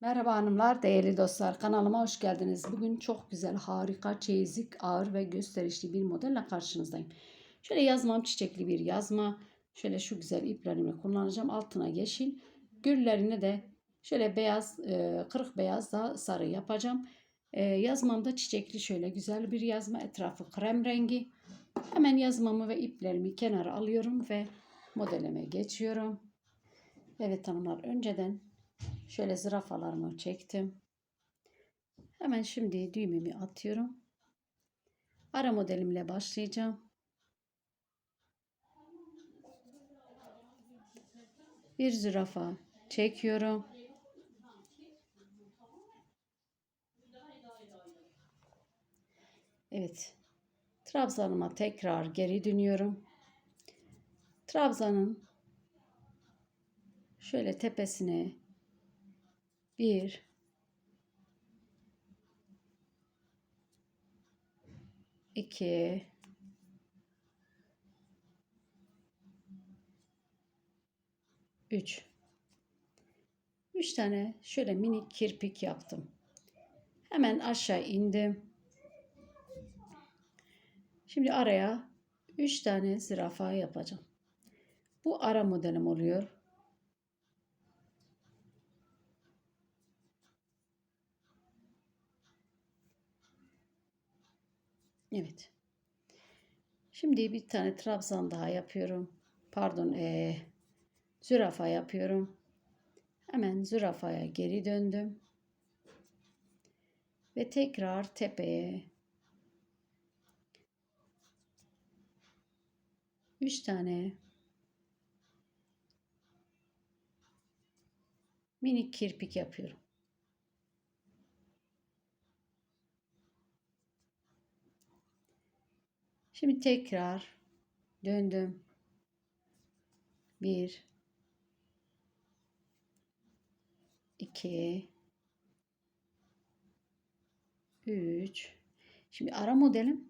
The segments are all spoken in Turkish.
Merhaba hanımlar, değerli dostlar. Kanalıma hoş geldiniz. Bugün çok güzel, harika, çeyizik, ağır ve gösterişli bir modelle karşınızdayım. Şöyle yazmam çiçekli bir yazma. Şöyle şu güzel iplerimi kullanacağım. Altına yeşil. Güllerini de şöyle beyaz, e, kırık beyaz da sarı yapacağım. E, yazmamda çiçekli şöyle güzel bir yazma. Etrafı krem rengi. Hemen yazmamı ve iplerimi kenara alıyorum ve modelime geçiyorum. Evet hanımlar önceden Şöyle zürafalarımı çektim. Hemen şimdi düğümümü atıyorum. Ara modelimle başlayacağım. Bir zürafa çekiyorum. Evet. Trabzanıma tekrar geri dönüyorum. Trabzanın şöyle tepesine bir iki üç üç tane şöyle minik kirpik yaptım. Hemen aşağı indim. Şimdi araya üç tane zürafa yapacağım. Bu ara modelim oluyor. Evet. Şimdi bir tane trabzan daha yapıyorum. Pardon, ee, zürafa yapıyorum. Hemen zürafaya geri döndüm. Ve tekrar tepeye 3 tane minik kirpik yapıyorum. Şimdi tekrar döndüm. Bir, iki, üç. Şimdi ara modelim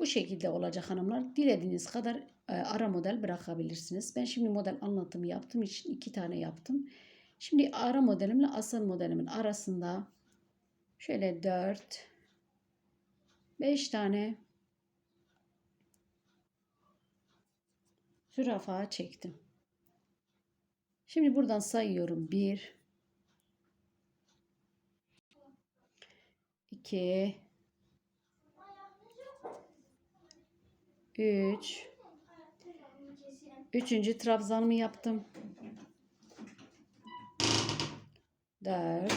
bu şekilde olacak hanımlar. Dilediğiniz kadar e, ara model bırakabilirsiniz. Ben şimdi model anlatımı yaptığım için iki tane yaptım. Şimdi ara modelimle asıl modelimin arasında şöyle dört, beş tane zürafa çektim. Şimdi buradan sayıyorum. 1 2 3 Üçüncü trabzanımı yaptım. 4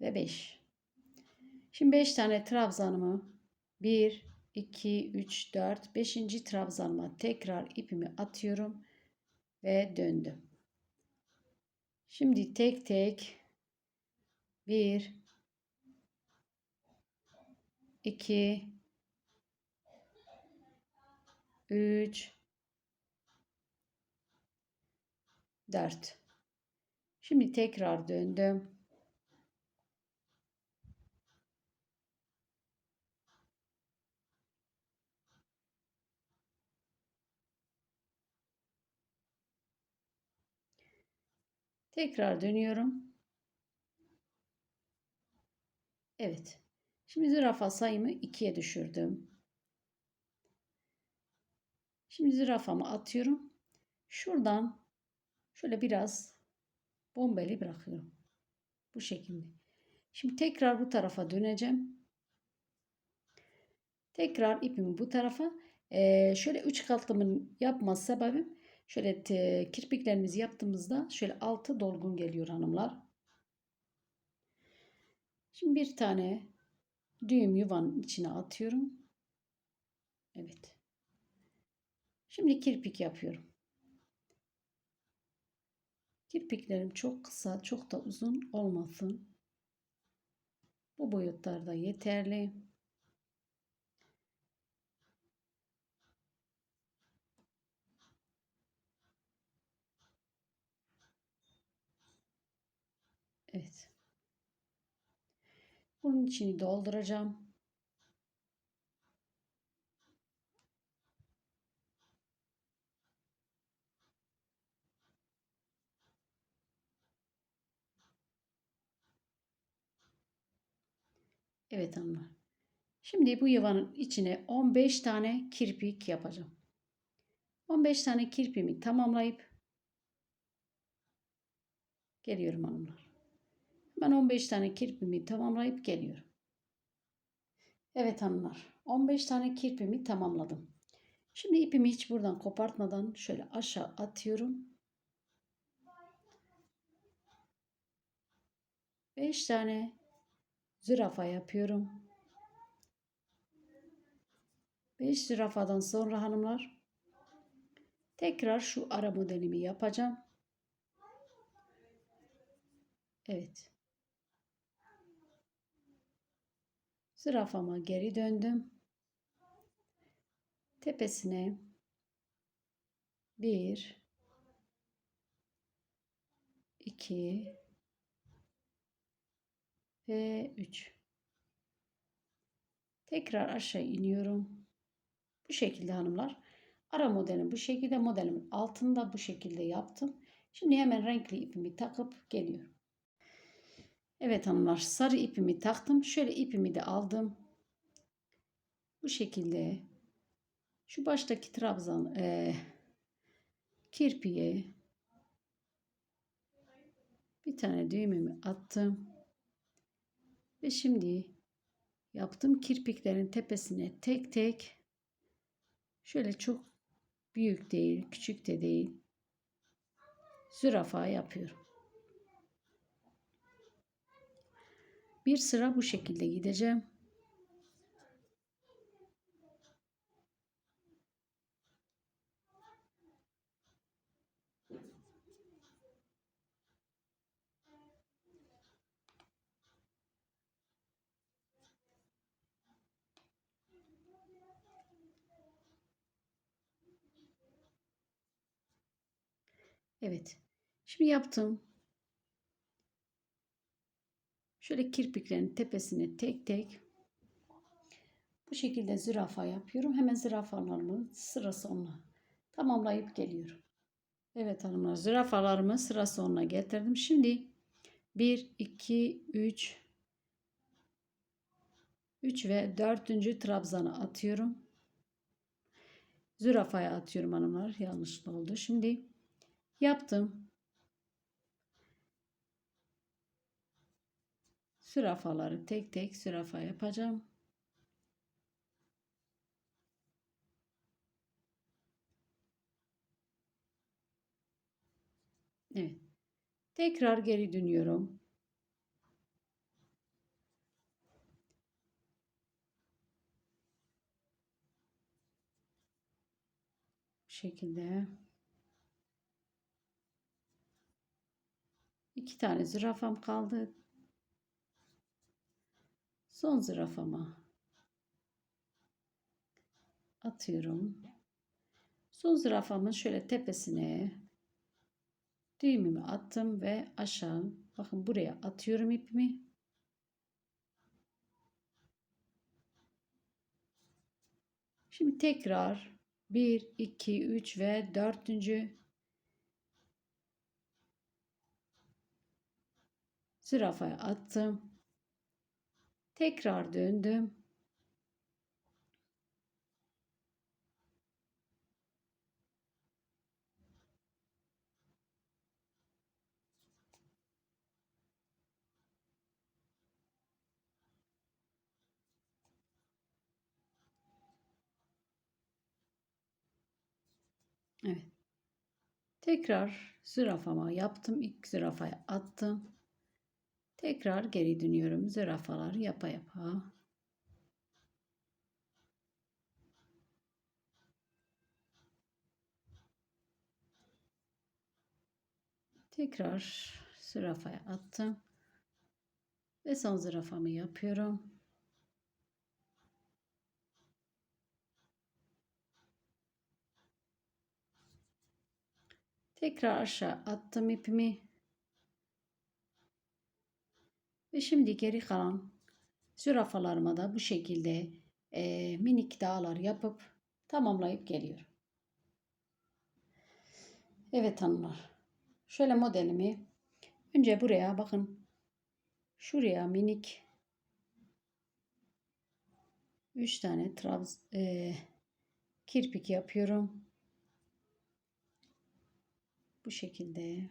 ve 5. Şimdi 5 tane trabzanımı 1 2, 3, 4, 5. trabzanıma tekrar ipimi atıyorum ve döndüm. Şimdi tek tek 1 2 3 4 Şimdi tekrar döndüm. Tekrar dönüyorum. Evet. Şimdi zürafa sayımı 2'ye düşürdüm. Şimdi zürafamı atıyorum. Şuradan şöyle biraz bombeli bırakıyorum. Bu şekilde. Şimdi tekrar bu tarafa döneceğim. Tekrar ipimi bu tarafa. Ee, şöyle üç katlımın yapma sebebim Şöyle te, kirpiklerimizi yaptığımızda şöyle altı dolgun geliyor hanımlar. Şimdi bir tane düğüm yuvanın içine atıyorum. Evet. Şimdi kirpik yapıyorum. Kirpiklerim çok kısa, çok da uzun olmasın. Bu boyutlarda yeterli. Bunun içini dolduracağım. Evet hanımlar. Şimdi bu yuvanın içine 15 tane kirpik yapacağım. 15 tane kirpimi tamamlayıp geliyorum hanımlar. Ben 15 tane kirpimi tamamlayıp geliyorum. Evet hanımlar. 15 tane kirpimi tamamladım. Şimdi ipimi hiç buradan kopartmadan şöyle aşağı atıyorum. 5 tane zürafa yapıyorum. 5 zürafadan sonra hanımlar tekrar şu ara modelimi yapacağım. Evet. Zürafama geri döndüm. Tepesine bir, iki ve üç. Tekrar aşağı iniyorum. Bu şekilde hanımlar. Ara modelim bu şekilde. Modelimin altında bu şekilde yaptım. Şimdi hemen renkli ipimi takıp geliyorum. Evet hanımlar sarı ipimi taktım. Şöyle ipimi de aldım. Bu şekilde şu baştaki trabzan e, kirpiye bir tane düğümümü attım. Ve şimdi yaptığım kirpiklerin tepesine tek tek şöyle çok büyük değil, küçük de değil zürafa yapıyorum. Bir sıra bu şekilde gideceğim. Evet. Şimdi yaptım. Şöyle kirpiklerin tepesine tek tek bu şekilde zürafa yapıyorum. Hemen zürafalarımı sıra sonuna tamamlayıp geliyorum. Evet hanımlar zürafalarımı sıra sonuna getirdim. Şimdi 1, 2, 3, 3 ve 4. trabzanı atıyorum. Zürafaya atıyorum hanımlar. Yanlışlıkla oldu. Şimdi yaptım. Sürafaları tek tek sürafa yapacağım. Evet. Tekrar geri dönüyorum. Bu şekilde. İki tane zürafam kaldı. Son zürafama atıyorum. Son zürafamın şöyle tepesine düğümümü attım ve aşağı bakın buraya atıyorum ipimi. Şimdi tekrar 1, 2, 3 ve 4. zürafaya attım. Tekrar döndüm. Evet. Tekrar zürafama yaptım. İlk zürafaya attım. Tekrar geri dönüyorum. Zürafalar yapa yapa. Tekrar zürafaya attım. Ve son zürafamı yapıyorum. Tekrar aşağı attım ipimi. Ve şimdi geri kalan zürafalarıma da bu şekilde e, minik dağlar yapıp tamamlayıp geliyorum. Evet hanımlar. Şöyle modelimi önce buraya bakın. Şuraya minik 3 tane trabz e, kirpik yapıyorum. Bu şekilde.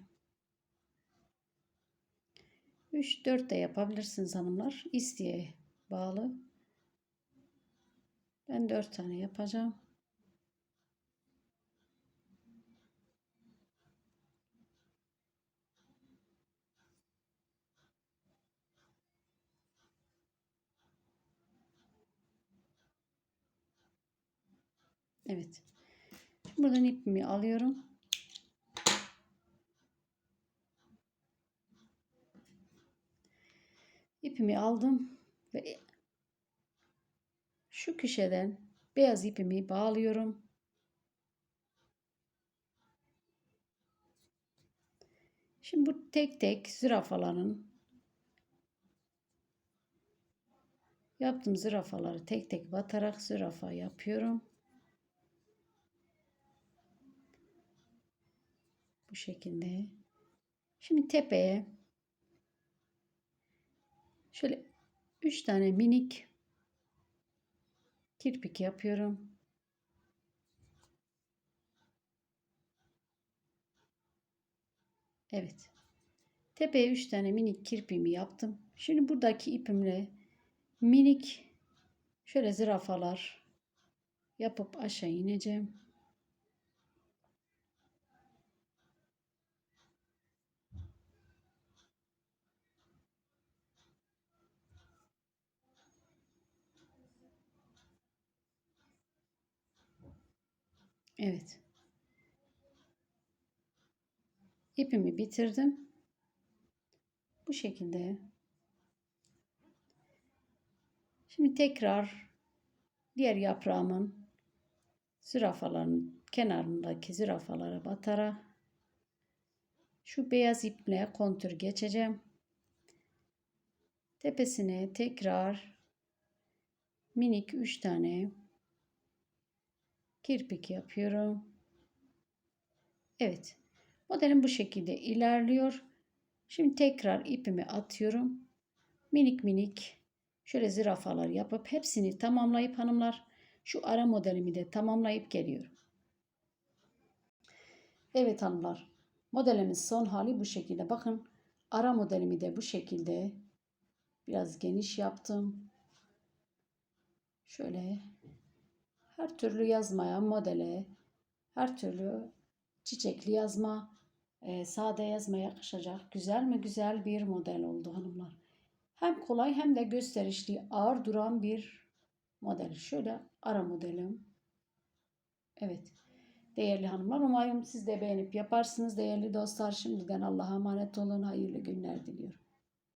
3-4 de yapabilirsiniz hanımlar. İsteğe bağlı. Ben 4 tane yapacağım. Evet. Buradan ipimi alıyorum. İpimi aldım ve şu köşeden beyaz ipimi bağlıyorum. Şimdi bu tek tek zürafaların yaptığım zürafaları tek tek batarak zürafa yapıyorum. Bu şekilde. Şimdi tepeye şöyle 3 tane minik kirpik yapıyorum. Evet. Tepeye 3 tane minik kirpiğimi yaptım. Şimdi buradaki ipimle minik şöyle zürafalar yapıp aşağı ineceğim. Evet. İpimi bitirdim. Bu şekilde. Şimdi tekrar diğer yaprağımın zürafaların kenarındaki zürafalara batarak şu beyaz iple kontür geçeceğim. Tepesine tekrar minik 3 tane kirpik yapıyorum. Evet. Modelim bu şekilde ilerliyor. Şimdi tekrar ipimi atıyorum. Minik minik şöyle zürafalar yapıp hepsini tamamlayıp hanımlar şu ara modelimi de tamamlayıp geliyorum. Evet hanımlar. Modelimiz son hali bu şekilde. Bakın ara modelimi de bu şekilde biraz geniş yaptım. Şöyle her türlü yazmaya, modele, her türlü çiçekli yazma, e, sade yazma yakışacak güzel mi güzel bir model oldu hanımlar. Hem kolay hem de gösterişli, ağır duran bir model. Şöyle ara modelim. Evet. Değerli hanımlar umarım siz de beğenip yaparsınız. Değerli dostlar şimdiden Allah'a emanet olun. Hayırlı günler diliyorum.